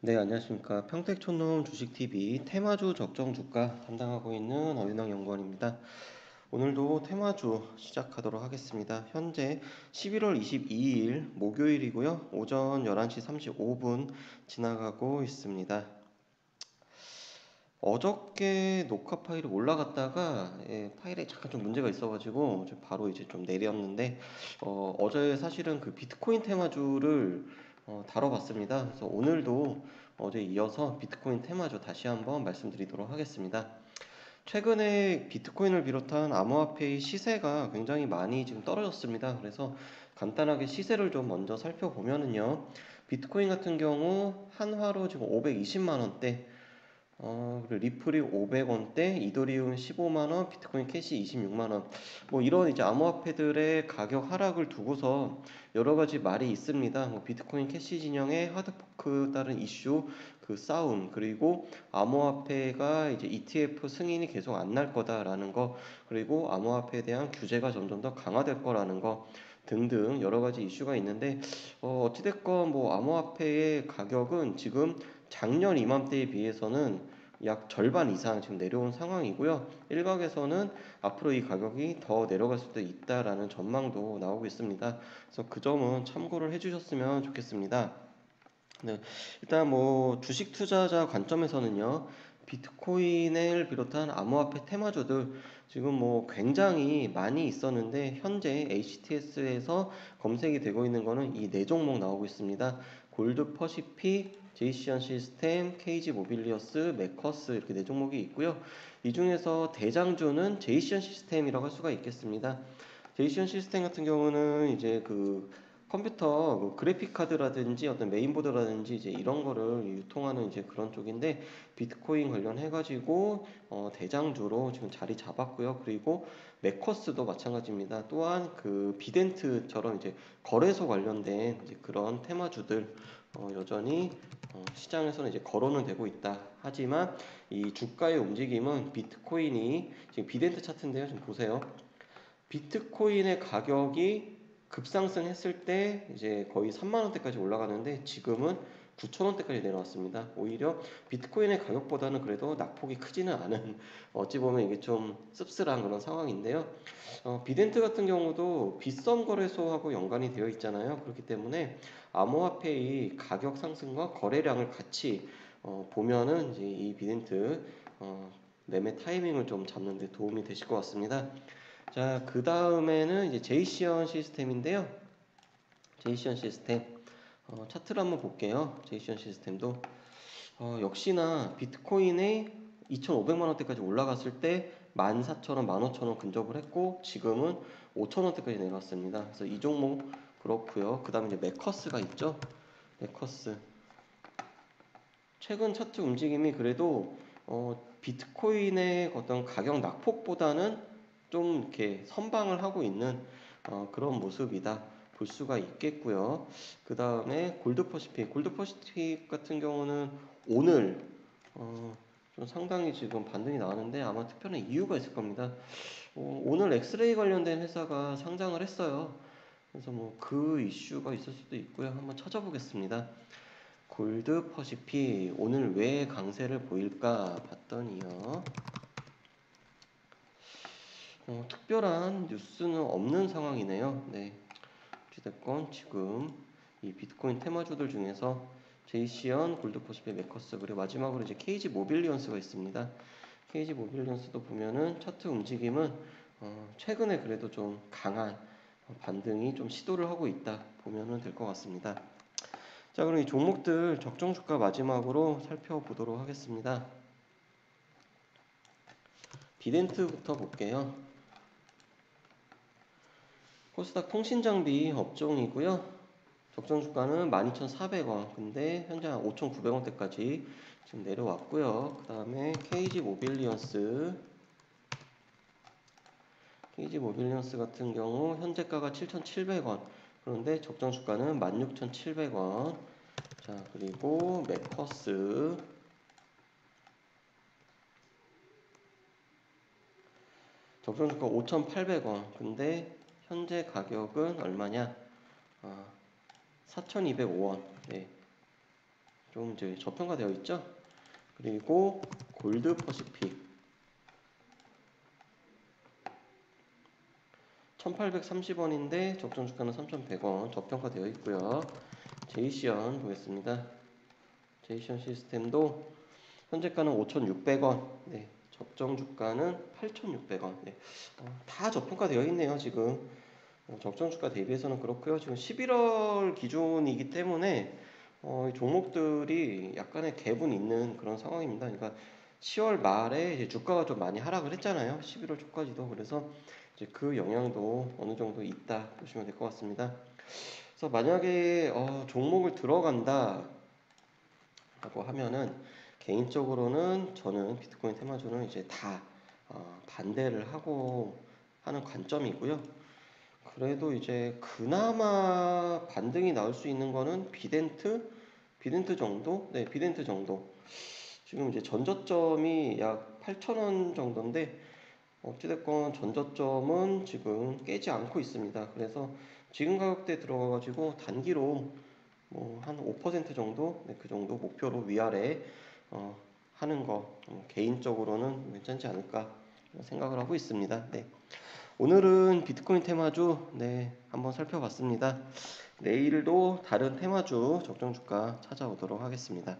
네, 안녕하십니까. 평택촌놈 주식TV 테마주 적정 주가 담당하고 있는 어윤왕 연구원입니다. 오늘도 테마주 시작하도록 하겠습니다. 현재 11월 22일 목요일이고요. 오전 11시 35분 지나가고 있습니다. 어저께 녹화 파일이 올라갔다가 예, 파일에 잠깐 좀 문제가 있어가지고 바로 이제 좀 내렸는데 어, 어제 사실은 그 비트코인 테마주를 어, 다뤄봤습니다. 그래서 오늘도 어제 이어서 비트코인 테마주 다시 한번 말씀드리도록 하겠습니다. 최근에 비트코인을 비롯한 암호화폐의 시세가 굉장히 많이 지금 떨어졌습니다. 그래서 간단하게 시세를 좀 먼저 살펴보면은요. 비트코인 같은 경우 한화로 지금 520만 원대 어, 그리고 리플이 500원대, 이더리움 15만원, 비트코인 캐시 26만원. 뭐 이런 이제 암호화폐들의 가격 하락을 두고서 여러 가지 말이 있습니다. 뭐 비트코인 캐시 진영의 하드포크 따른 이슈, 그 싸움, 그리고 암호화폐가 이제 ETF 승인이 계속 안 날 거다라는 거, 그리고 암호화폐에 대한 규제가 점점 더 강화될 거라는 거, 등등 여러 가지 이슈가 있는데 어, 어찌됐건 뭐 암호화폐의 가격은 지금 작년 이맘때에 비해서는 약 절반 이상 지금 내려온 상황이고요. 일각에서는 앞으로 이 가격이 더 내려갈 수도 있다라는 전망도 나오고 있습니다. 그래서 그 점은 참고를 해주셨으면 좋겠습니다. 네, 일단 뭐 주식 투자자 관점에서는요. 비트코인을 비롯한 암호화폐 테마주들 지금 뭐 굉장히 많이 있었는데 현재 HTS에서 검색이 되고 있는 거는 이 네 종목 나오고 있습니다. 골드 퍼시픽, 제이시언 시스템, KG 모빌리어스, 메커스 이렇게 네 종목이 있고요. 이 중에서 대장주는 제이시언 시스템이라고 할 수가 있겠습니다. 제이시언 시스템 같은 경우는 이제 그 컴퓨터 그 그래픽 카드라든지 어떤 메인보드라든지 이제 이런 거를 유통하는 이제 그런 쪽인데 비트코인 관련해 가지고 어 대장주로 지금 자리 잡았고요. 그리고 메커스도 마찬가지입니다. 또한 그 비덴트처럼 이제 거래소 관련된 이제 그런 테마주들 어 여전히 어, 시장에서는 이제 거론은 되고 있다. 하지만 이 주가의 움직임은 비트코인이 지금 비덴트 차트인데요. 좀 보세요. 비트코인의 가격이 급상승했을 때 이제 거의 3만 원대까지 올라가는데 지금은 9천 원대까지 내려왔습니다. 오히려 비트코인의 가격보다는 그래도 낙폭이 크지는 않은 어찌 보면 이게 좀 씁쓸한 그런 상황인데요. 어, 비덴트 같은 경우도 빗썸 거래소하고 연관이 되어 있잖아요. 그렇기 때문에 암호화폐의 가격 상승과 거래량을 같이 어, 보면은 이제 이 비덴트 어, 매매 타이밍을 좀 잡는 데 도움이 되실 것 같습니다. 자, 그 다음에는 이제 제이시언 시스템인데요. 제이시언 시스템. 어, 차트를 한번 볼게요. 제이시언 시스템도. 어, 역시나 비트코인에 2,500만 원대까지 올라갔을 때 14,000원, 15,000원 근접을 했고 지금은 5,000원대까지 내려왔습니다. 그래서 이 종목 그렇고요. 그 다음에 이제 메커스가 있죠. 메커스. 최근 차트 움직임이 그래도 어, 비트코인의 어떤 가격 낙폭보다는 좀 이렇게 선방을 하고 있는 어, 그런 모습이다 볼 수가 있겠고요. 그 다음에 골드퍼시픽, 골드퍼시픽 같은 경우는 오늘 어, 좀 상당히 지금 반등이 나왔는데 아마 특별한 이유가 있을 겁니다. 어, 오늘 엑스레이 관련된 회사가 상장을 했어요. 그래서 뭐 그 이슈가 있을 수도 있고요. 한번 찾아보겠습니다. 골드 퍼시픽 오늘 왜 강세를 보일까 봤더니요. 어, 특별한 뉴스는 없는 상황이네요. 네. 어찌됐건 지금 이 비트코인 테마주들 중에서 제이시언, 골드포시페, 메커스 그리고 마지막으로 이제 KG 모빌리언스가 있습니다. KG 모빌리언스도 보면은 차트 움직임은 어, 최근에 그래도 좀 강한 반등이 좀 시도를 하고 있다 보면은 될 것 같습니다. 자 그럼 이 종목들 적정 주가 마지막으로 살펴보도록 하겠습니다. 비덴트부터 볼게요. 코스닥 통신장비 업종이고요. 적정 주가는 12,400원. 근데 현재 5,900원대까지 지금 내려왔고요. 그 다음에 KG 모빌리언스 KG 모빌리언스 같은 경우 현재가가 7,700원. 그런데 적정 주가는 16,700원. 자, 그리고 메커스 적정 주가 5,800원. 근데 현재 가격은 얼마냐? 아, 4,205원. 네. 좀 이제 저평가되어 있죠. 그리고 골드 퍼시픽 1830원인데 적정 주가는 3100원 저평가되어 있고요. 제이시언 보겠습니다. 제이시언 시스템도 현재가는 5,600원. 네. 적정 주가는 8,600원. 네. 어, 다 저평가 되어 있네요, 지금. 어, 적정 주가 대비해서는 그렇고요. 지금 11월 기준이기 때문에 어, 이 종목들이 약간의 갭은 있는 그런 상황입니다. 그러니까 10월 말에 주가가 좀 많이 하락을 했잖아요. 11월 초까지도. 그래서 이제 그 영향도 어느 정도 있다 보시면 될 것 같습니다. 그래서 만약에 어, 종목을 들어간다 라고 하면은 개인적으로는 저는 비트코인 테마주는 이제 다 어, 반대를 하고 하는 관점이고요. 그래도 이제 그나마 반등이 나올 수 있는 거는 비덴트, 비덴트 정도? 네, 비덴트 정도. 지금 이제 전저점이 약 8,000원 정도인데 어찌됐건 전저점은 지금 깨지 않고 있습니다. 그래서 지금 가격대 들어가가지고 단기로 뭐 한 5% 정도, 네, 그 정도 목표로 위아래 어, 하는 거 어, 개인적으로는 괜찮지 않을까 생각을 하고 있습니다. 네. 오늘은 비트코인 테마주 네, 한번 살펴봤습니다. 내일도 다른 테마주 적정 주가 찾아오도록 하겠습니다.